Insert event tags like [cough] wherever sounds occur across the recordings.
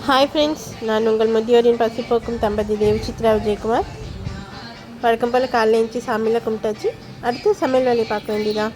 Hi friends நான் உங்கள் முதியோரின் பசி போக்கும் தம்பதி தேவி சித்ரா விஜயகுமார் வழக்கம் போல் காலையில் எழுந்துச்சி சாமியில் கும்பிட்டாச்சு அடுத்து சமையல் வேலையை பார்க்க வேண்டியதான்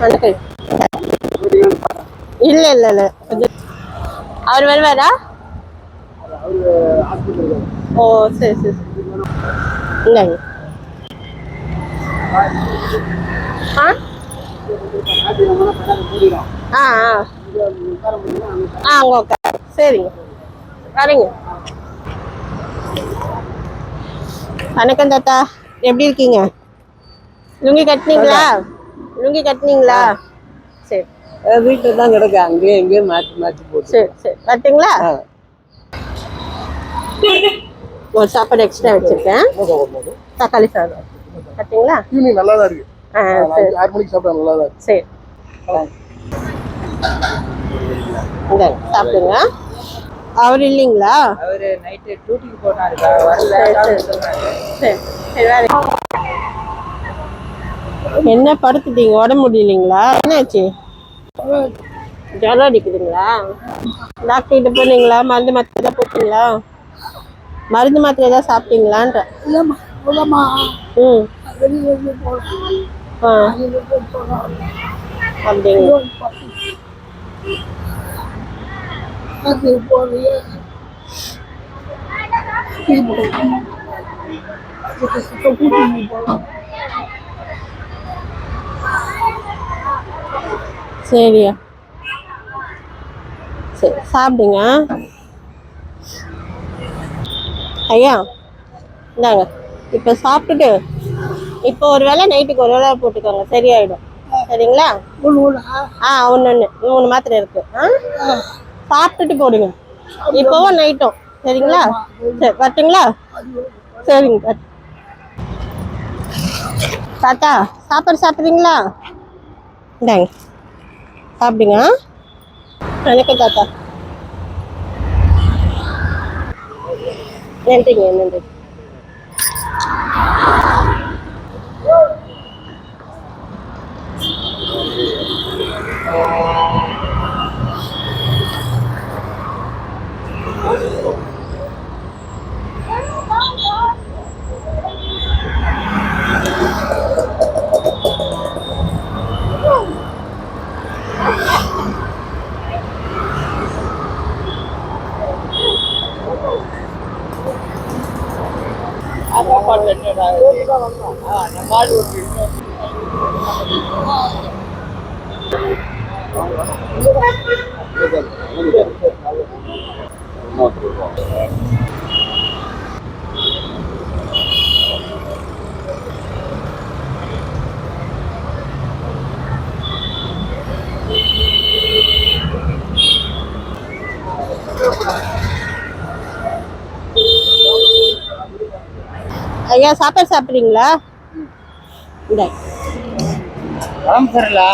வணக்கம் இல்லை இல்ல இல்ல. அவர் வருவாரா? ஓ சரி சரி இல்லைங்க ஆ? ஆ ஆ. ஆ அங்கே உட்காரு சரிங்க. வரீங்க. வணக்கம் தாத்தா. எப்படி இருக்கீங்க? லுங்கி கட்டினீங்களா? லுங்கி கட்டினீங்களா? சரி. வீட்டில் தான் கிடக்கு. அங்கேயும் இங்கேயும் மாற்றி மாற்றி போட்டு. சரி சரி. கட்டுங்களா ஒரு சாப்பாடு எக்ஸ்ட்ரா வச்சிருக்கேன். தக்காளி சாதம். கட்டுங்களா ஈவினிங் நல்லா தான் இருக்கு ஆறு மணிக்கு சாப்பிட்டா நல்லா தான் இருக்கு. சரி. சாப்பிடுங்க. அவர் இல்லைங்களா? அவர் நைட்டு டியூட்டிக்கு போனாரு. வரல. சரி சரி. சரி சரி வேற என்ன படுத்துட்டீங்க? உடம்பு முடியலைங்களா? என்னாச்சு ஜுரம் அடிக்குதுங்களா? டாக்டர் கிட்ட போனீங்களா? மருந்து மாத்திரை ஏதாவது போட்டீங்களா? மருந்து மாத்திரை ஏதாவது சாப்பிட்டீங்களான்ற? ம். ஆ. அப்படிங்களா? சரியா. சரி சாப்பிடுங்க. ஐயா இந்தாங்க. இப்போ சாப்பிட்டுட்டு இப்போ ஒரு வேளை நைட்டுக்கு ஒரு வேளை போட்டுக்கோங்க. சரியாயிடும். சரிங்களா? ஆ. ஒன்று ஒன்று மூணு மாத்திரை இருக்கு. ஆ? சாப்பிட்டுட்டு போடுங்க. இப்போவும் நைட்டும். சரிங்களா? சரி வரட்டுங்களா? சரிங்க. தாத்தா சாப்பாடு சாப்பிட்றீங்களா? இந்தாங்க. சாப்பிடுங்க வணக்கம் தாத்தா நன்றிங்க நன்றி ஐயா சாப்பாடு சாப்பிட்றீங்களா? இந்த. உடம்பு சரியில்லை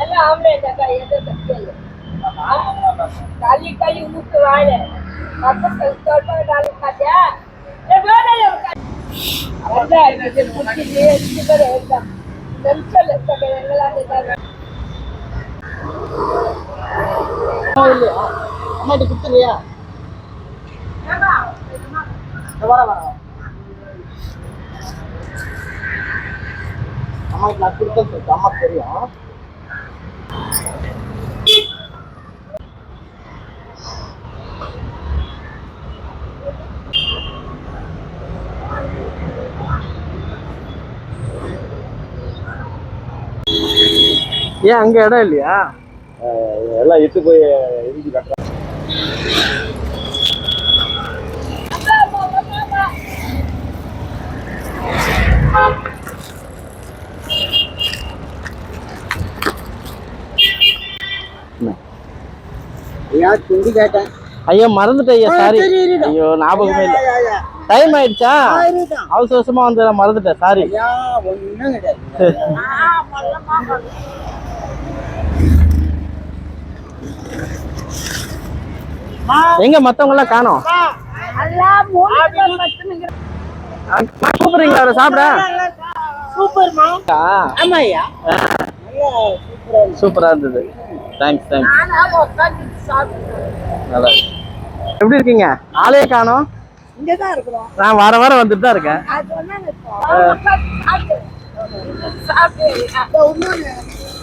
Eh அம்மா இது கொடுத்துருவியா வர வர அம்மாவுக்கு நான் கொடுத்தேன்னு சொல்லிட்டு அம்மாக்கு தெரியும் ஏன் அங்க இடம் இல்லையா? எல்லாம் இட்டு போய் இடிச்சு கட்டுறாங்க. துண்டி கேட்டேன். ஐயோ மறந்துட்டேன் ஐயா சாரி ஐயோ ஞாபகமே இல்லை. டைம் ஆயிடுச்சா? அவசர அவசரமா வந்து மறந்துட்டேன் சாரி [laughs] எங்க மத்தவங்க எல்லாம் காணோம்? கூப்பிடுறீங்களா அவரை சாப்பிட? சூப்பரா இருந்தது. தேங்க்ஸ் தேங்க்ஸ் நல்லா. எப்படி இருக்கீங்க? ஆளே காணோம். நான் வார வாரம் வந்துட்டு தான் இருக்கேன்.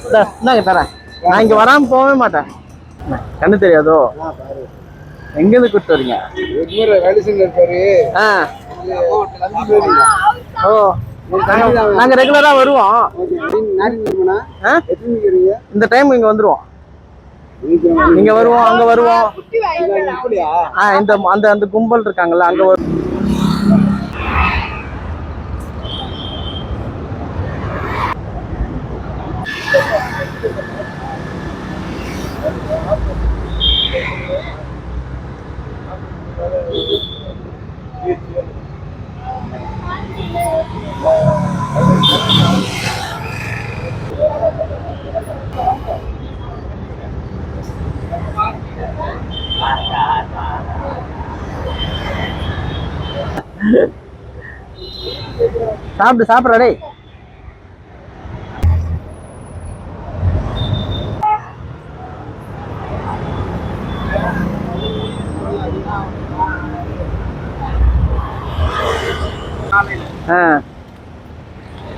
இந்தா, இந்தாங்க தரேன். நான் இங்க வராம போகவே மாட்டேன். கண்ணு தெரியாதோ? எங்க இருந்து கூப்பிட்டு வரீங்க ஓ நாங்க- ரெகுலரா வருவோம். இந்த டைம் இங்க வந்துருவோம். இங்க வருவோம் அங்க வருவோம். இந்த அந்த அந்த கும்பல் இருக்காங்கல்ல அங்க வரும் சாப்பிடு சாப்பிட்ற டேய். ஆ.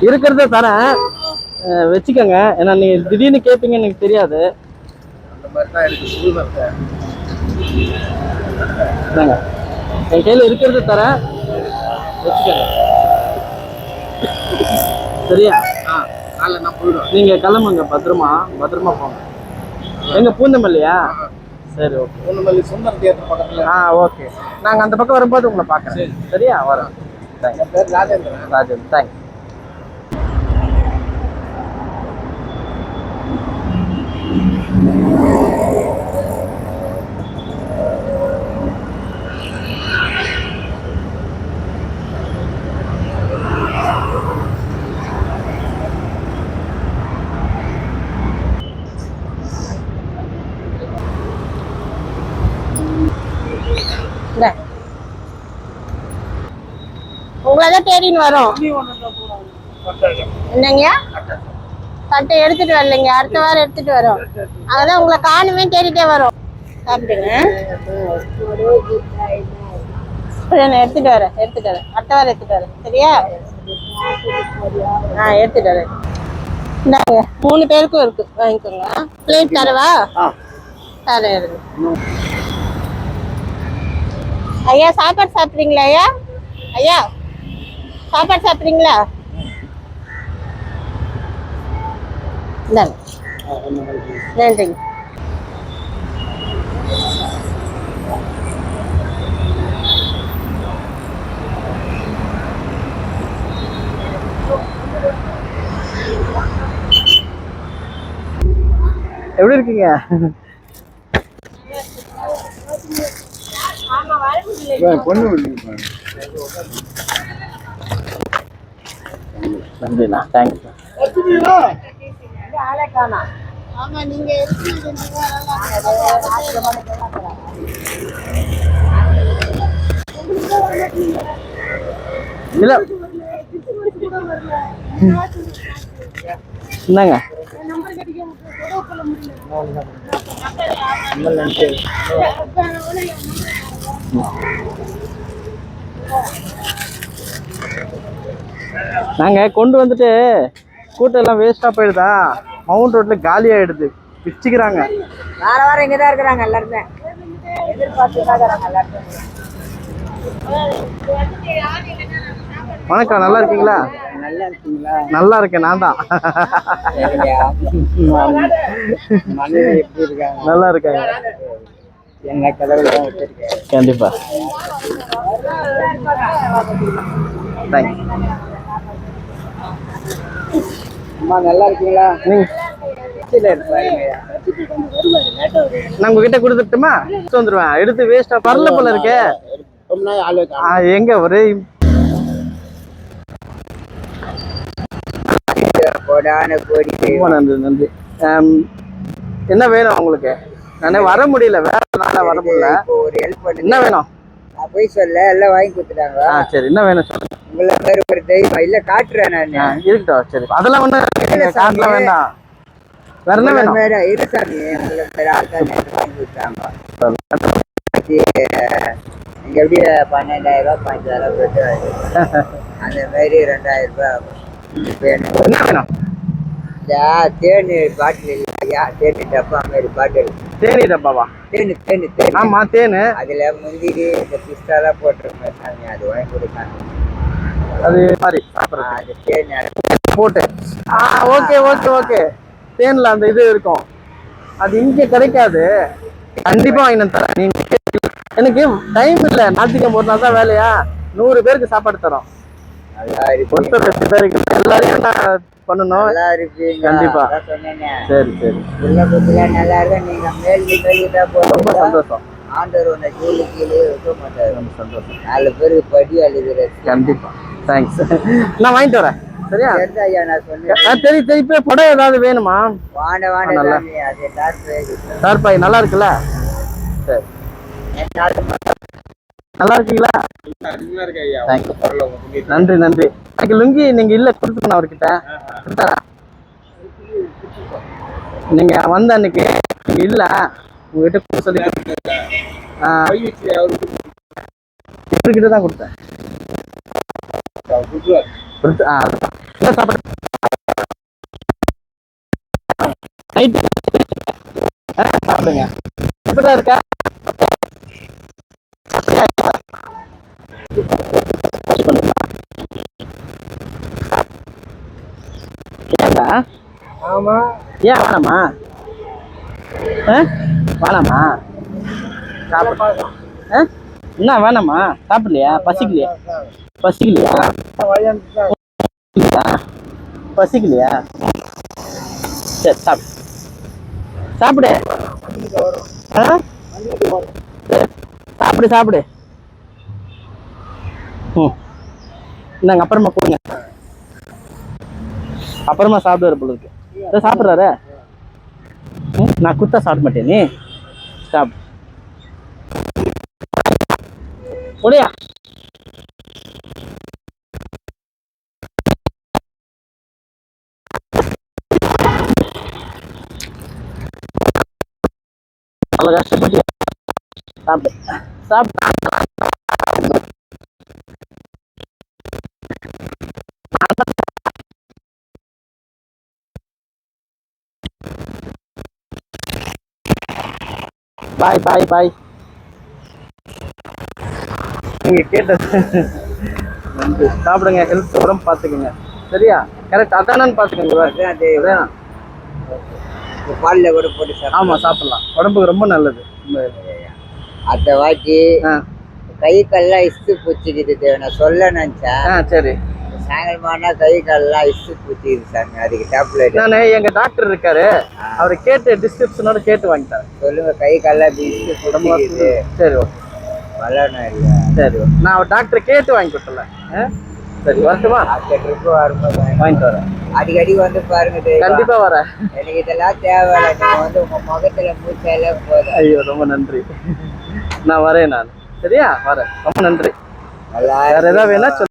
இருக்கிறத தரேன். வச்சுக்கோங்க. ஏன்னா நீங்கள் திடீர்னு கேட்பீங்கன்னு எனக்கு தெரியாது. என் கையில் இருக்கிறத தரேன். வச்சுக்கோங்க. சரியா? ஆ நாளை நான் போயிடுவேன். நீங்க கிளம்புங்க பத்திரமா. பத்திரமா போங்க. எங்க பூந்தமல்லியா? சரி ஓகே பொண்ணுமல்லி சுந்தர் தியேட்டர் பக்கத்துல. ஆ ஓகே நாங்க அந்த பக்கம் வரும்போது உங்களை பார்க்குறேன். சரியா? வரோம் தேங்க்ஸ் என் பேர் ராஜேந்திரன். ராஜன் தேங்க்ஸ் உங்களை தான் தேடின்னு வரோம். என்னங்கய்யா சட்டை எடுத்துட்டு வரலைங்க. அடுத்த வாரம் எடுத்துட்டு வரோம். அதான் உங்களை காணுமே தேடிட்டே வரோம். சாப்பிடுங்க. நான் எடுத்துட்டு வரேன். எடுத்துட்டு வரேன். அடுத்த வாரம் எடுத்துட்டு வரேன். சரியா? ஆ எடுத்துட்டு வரேன். இந்தாங்க. மூணு பேருக்கும் இருக்கு. வாங்கிக்கோங்க. பிளேட் தரவா? தரேன். ஐயா சாப்பாடு சாப்பிட்றீங்களா ஐயா? ஐயா சாப்பாடு சாப்பிட்றீங்களா? நன்றிங்க எப்படி இருக்கீங்க? பொண்ணு நன்றிண்ணா. தேங்க்ஸ் இல்ல. என்னங்க? நாங்க கொண்டு வந்துட்டு கூட்டம் எல்லாம் வேஸ்டா போயிடுதா? மவுண்ட் ரோட்ல காலி ஆயிடுது. பிச்சுக்கிறாங்க. வார வாரம் இங்கே தான் இருக்கிறாங்க எல்லாருமே. வணக்கம் நல்லா இருக்கீங்களா? நல்லா இருக்கீங்களா? நல்லா இருக்கேன் நான் தான். நல்லா இருக்காங்க. என்ன கதவு தான் வச்சிருக்கேன். கண்டிப்பா. தேங்க்ஸ் அம்மா நல்லா இருக்கீங்களா? நான் உங்ககிட்ட கொடுத்துட்டுமா? எடுத்து வந்துருவேன் எடுத்து வேஸ்டா பரல போல இருக்கே. எங்க ஒரே கோடான கோடி நன்றி என்ன வேணும் உங்களுக்கு? நானே வர முடியல வேற நாள வர முடியல. ஒரு ஹெல்ப் பண்ணுங்க என்ன வேணும்? நான் போய் சொல்ல எல்லாம் வாங்கி கொடுத்துட்டாங்க. ஆ சரி என்ன வேணும் சொல்லுங்க உங்களை பேர் ஒரு தெய்வம் இல்ல காட்டுறேன் நான். இருக்கட்டும் சரி. அதெல்லாம் ஒண்ணு காட்டலாம் வேண்டாம். வேற என்ன வேணும்? வேற இரு சாமி. உங்களை பேர் ஆள்தான் நேத்து வாங்கி கொடுத்தாங்க. நீங்க எப்படி பன்னெண்டாயிரம் ரூபாய் பதினஞ்சாயிரம் போட்டு அந்த மாதிரி ரெண்டாயிரம் ரூபாய் ஆகும். எனக்கு என்ன வேணும்? தேனு பாட்டில் இல்லையா தேனு டப்பா மாதிரி பாட்டில். தேனி டப்பாவா தேனு தேனு தேனு. ஆமா தேனு. அதுல முந்திரி இந்த பிஸ்தாலாம் போட்டிருக்கேன் சாமி அது வாங்கி கொடுக்காங்க அது மாதிரி. அது தேன் போட்டு. ஆ ஓகே ஓகே ஓகே. தேன்ல அந்த இது இருக்கும். அது இங்க கிடைக்காது. கண்டிப்பா வாங்கி வந்து தரேன். நீங்க எனக்கு டைம் இல்ல. ஞாயிற்றுக்கிழமை ஒரு நாள் தான் வேலையா? நூறு பேருக்கு சாப்பாடு தரோம். ஒருத்தர் பேருக்கு எல்லாரையும் நான் பண்ணணும் நல்லா இருப்பீங்க கண்டிப்பா. சரி சரி. உள்ள குத்துல நல்லா இருக்கா நீங்க மேல் ரொம்ப போதும் சந்தோஷம். ஆண்டவர் உன்னை கீழே கீழே வைக்க மாட்டாரு. ரொம்ப சந்தோஷம். நாலு பேருக்கு படி அழுகிற கண்டிப்பா. தேங்க்ஸ் நான் வாங்கிட்டு வரேன். சரியா? ஐயா நான் சொன்னேன் இப்போ படம் ஏதாவது வேணுமா? வாண்ட வாண்ட நல்லா. அது டாக்டர் சார் பாய் நல்லா இருக்குல்ல? சரி. நல்லா இருக்கீங்களா. நன்றி நன்றி. எனக்கு லுங்கி நீங்க இல்ல கொடுத்துக்கணும் அவர்கிட்ட. கொடுத்தாரா? நீங்க வந்த அன்னைக்கு நீங்க இல்ல உங்ககிட்ட கொடுக்க சொல்லி இவர்கிட்ட தான் கொடுத்தேன். கொடுத்து ஆ சாப்பிட. சாப்பிடுங்க. எப்படிதான் இருக்கா? ஏன்டா ஆமா. ஏன் வேணாமா? வேணாமா சாப்பிட? என்ன வேணாமா? சாப்பிடலையா? பசிக்கலையா? பசிக்கலையா? பசிக்கலையா? சரி சாப்பிடு. சாப்பிடு. சாப்பிடு சாப்பிடு. ம். இந்தாங்க அப்புறமா கொடுங்க. அப்புறமா சாப்பிடுவார் போல இருக்கு. இதை சாப்பிட்றாரு? நான் குத்தா சாப்பிட மாட்டேன் நீ. ஸ்டாப் ஒடையா. அவ்வளோ கஷ்டப்பட்டு சாப்பிட்டு சாப்பிட்டு பாய் பாய் பாய் நீங்க கேட்டது. சாப்பிடுங்க ஹெல்த் உடம்பு பார்த்துக்குங்க. சரியா? கரெக்ட் அதானு பார்த்துக்கோங்க. பாலில் கூட போட்டு சாப்பிட்டு ஆமா சாப்பிடலாம். உடம்புக்கு ரொம்ப நல்லது. அந்த வாட்டி ஆ. கை கால்லாம் இஸ்து பூச்சிக்குது தேவை. நான் சொல்ல நினைச்சேன். ஆ சரி சாயங்காலமானா கை கால்லாம் இஸ்து பூச்சிக்குது சாமி. அதுக்கு டேப்லெட் நான் எங்க டாக்டர் இருக்காரு. அவரை கேட்டு டிஸ்கிரிப்ஷனோட கேட்டு வாங்கிட்டாரு. சொல்லுங்க கை கால்லாம் இப்படி இஸ்து பூச்சிக்குது சரி ஓகே. வளரணும் இல்லை? சரி okay. நான் அவர் டாக்டர் கேட்டு வாங்கி கொடுத்துறேன் ஆ? சரி வரட்டுமா? அந்த ட்ரிப்பு வரும்போது வாங்கி- வாங்கிட்டு வரேன். அடிக்கடி வந்து பாருங்க தெய்வம். கண்டிப்பா வரேன். எனக்கு இதெல்லாம் தேவையில்லை. நீங்க வந்து உங்க முகத்துல மூச்சாலே போதும். ஐயோ ரொம்ப நன்றி. நான் வரேன் நான். சரியா? வரேன். ரொம்ப நன்றி. நல்லா வேற ஏதாவது வேணா.